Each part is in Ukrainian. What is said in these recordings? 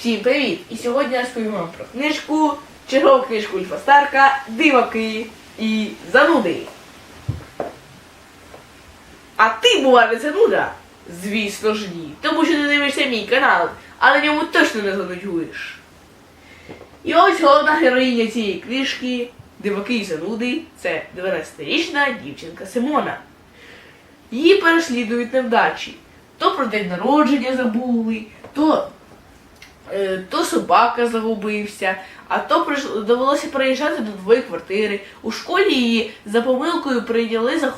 Всім привіт! І сьогодні я розповім вам про книжку, чергову книжку Ільфа Старка, Диваки і зануди. А ти була не зануда? Звісно ж ні. Тому що ти дивишся мій канал, а на ньому точно не занудьгуєш. І ось головна героїня цієї книжки Диваки і зануди це 12-річна дівчинка Симона. Її переслідують невдачі. То про день народження забули, то, то собака загубився, а то довелося переїжджати до нової квартири. У школі її за помилкою прийняли за, е,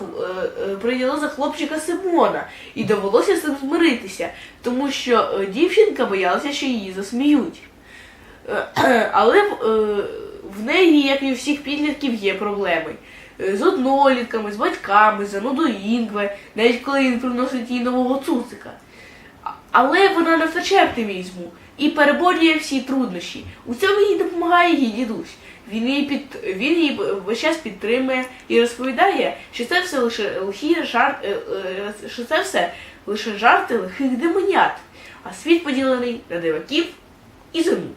е, прийняли за хлопчика Симона, і довелося з цим змиритися, тому що е, дівчинка боялася, що її засміють. Е, Але е, в неї, як і у всіх підлітків, є проблеми. Е, З однолітками, з батьками, з занудою Інгве, навіть коли він приносить їй нового цуцика. Але вона не втрачає оптимізму і переборює всі труднощі. У цьому їй допомагає її дідусь. Він її під він її весь час підтримує і розповідає, що це все лише лихі жарт, е, е, що це все лише жарти лихих демонят, а світ поділений на диваків і зануд.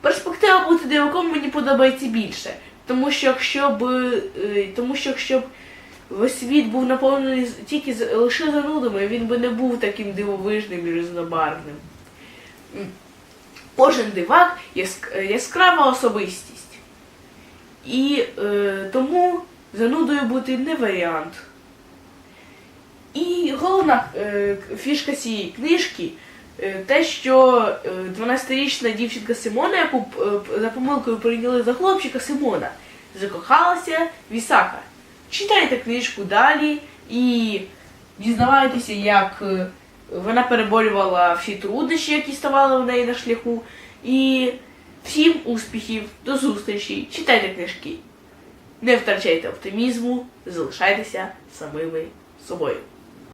Перспектива бути диваком мені подобається більше, тому що якщо б е, тому що якщо б світ був наповнений тільки з- лише занудами, він би не був таким дивовижним і різнобарвним. Кожен дивак е, яскрава особистість. І е, тому занудою бути не варіант. І головна е, фішка цієї книжки е, те, що е, 12-річна дівчинка Симона, яку е, за помилкою прийняли за хлопчика Симона, закохалася в Ісака. Читайте книжку далі і дізнавайтеся, як е, вона переборювала всі труднощі, які ставали в неї на шляху. І всім успіхів, до зустрічі, читайте книжки. Не втрачайте оптимізму, залишайтеся самими собою.